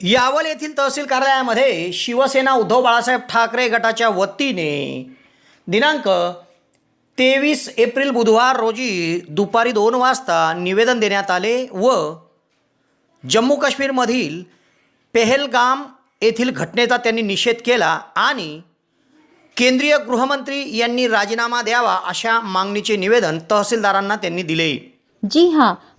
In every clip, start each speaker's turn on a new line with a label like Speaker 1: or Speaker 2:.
Speaker 1: यावल येथील तहसील कार्यालयामध्ये शिवसेना उद्धव बाळासाहेब ठाकरे गटाच्या वतीने दिनांक तेवीस एप्रिल बुधवार रोजी दुपारी दोन वाजता निवेदन देण्यात आले व जम्मू काश्मीरमधील पेहलगाम येथील घटनेचा त्यांनी निषेध केला आणि केंद्रीय गृहमंत्री यांनी राजीनामा द्यावा अशा मागणीचे निवेदन तहसीलदारांना त्यांनी दिले.
Speaker 2: जी हां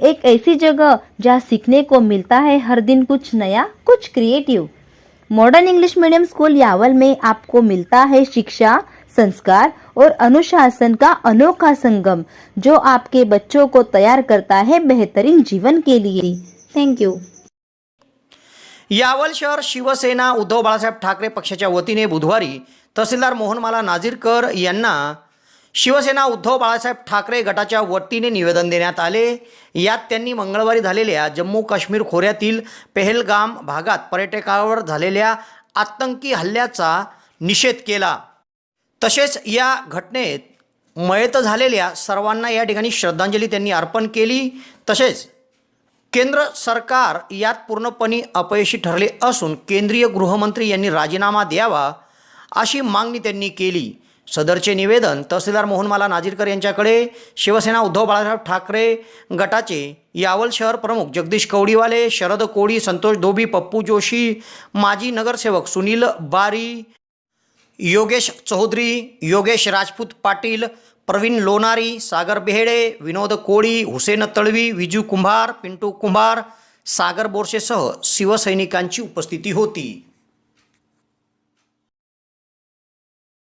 Speaker 2: एक ऐसी जगह जहां सीखने को मिलता है हर दिन कुछ नया कुछ creative modern English medium school Yawal में आपको मिलता है शिक्षा संस्कार और अनुशासन का अनोखा संगम जो आपके बच्चों को तैयार करता है बेहतरीन जीवन के लिए. थैंक यू
Speaker 1: यावल शहर शिवसेना उद्धव बाळासाहेब ठाकरे पक्षाच्या वतीने बुधवारी तहसीलदार मोहनमाला नाझीरकर यांना शिवसेना उद्धव बाळासाहेब ठाकरे गटाच्या वतीने निवेदन देण्यात आले. यात त्यांनी मंगळवारी झालेल्या जम्मू काश्मीर खोऱ्यातील पेहलगाम भागात पर्यटकावर झालेल्या आतंकी हल्ल्याचा निषेध केला. तसेच या घटनेत मयत झालेल्या सर्वांना या ठिकाणी श्रद्धांजली त्यांनी अर्पण केली. तसेच केंद्र सरकार यात पूर्णपणे अपयशी ठरले असून केंद्रीय गृहमंत्री यांनी राजीनामा द्यावा अशी मागणी त्यांनी केली. सदरचे निवेदन तहसीलदार मोहनमाला नाजीरकर यांच्याकडे शिवसेना उद्धव बाळासाहेब ठाकरे गटाचे यावल शहर प्रमुख जगदीश कवडीवाले शरद कोळी संतोष धोबी पप्पू जोशी माजी नगरसेवक सुनील बारी योगेश चौधरी योगेश राजपूत पाटील प्रवीण लोणारी सागर बेहेडे विनोद कोळी हुसेन तळवी विजू कुंभार पिंटू कुंभार सागर बोरसेसह शिवसैनिकांची उपस्थिती होती.